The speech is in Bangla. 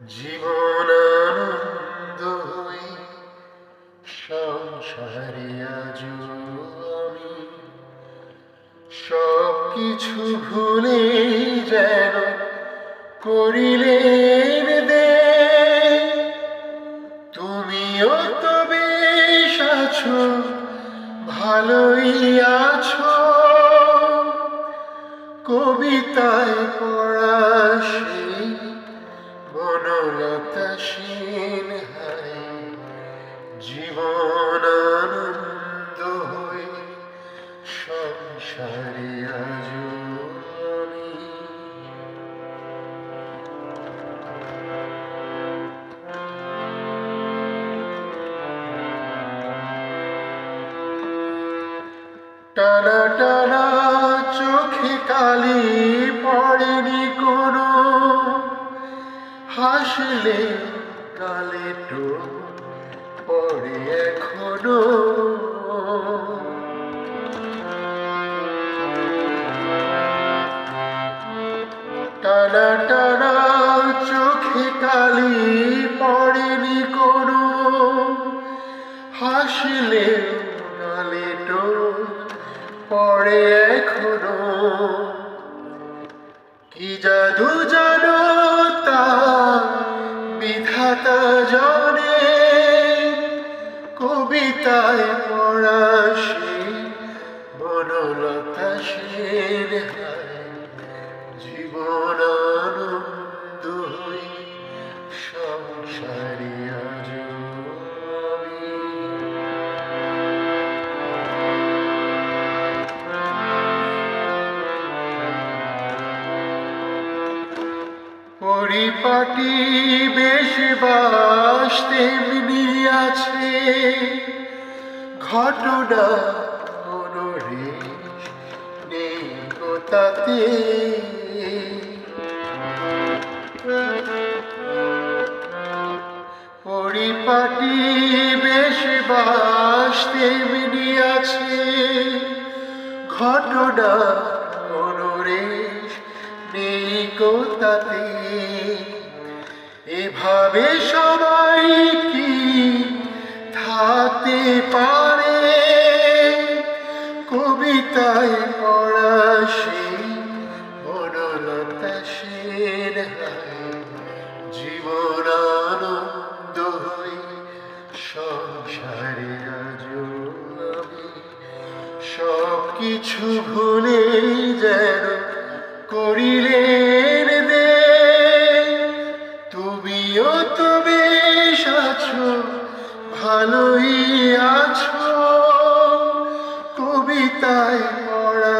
জীবন আনন্দ হই সংসারে আমি। সব কিছু ভুলে যেন করিলেন দে তুমিও তো বেশ আছো, ভালোই আছো। কবিতায় পড়া সেই বনলতা সেন হায় জীবন আনন্দ হয়ে সংসারে টানা টানা চোখে কালি হাসলে কালে তো পড়ে এখনও। টানা টানা চোখে কালি পড়েনি কোনো। হাসলে কালে তো পড়ে এখনও। কি জাদু বিধাতা জানে কবিতায় পড়া পরিপাটি বেশ বাস তেমনি আছে। ঘটনা কোনো রেশ নেই তাতে। পরিপাটি বেশ বাস তেমনি আছে। ঘটনা কোনো রেশ নেই তাতে? এভাবে সবাই কি থাকতে পারে? কবিতায় পড়া সেই বনলতা সেন হায় জীবন আনন্দ হই সংসারে আজ সব কিছু ভুলে যেন করিলেন দে তুমিও তো বেশ আছো ভালোই আছো। কবিতায় পড়া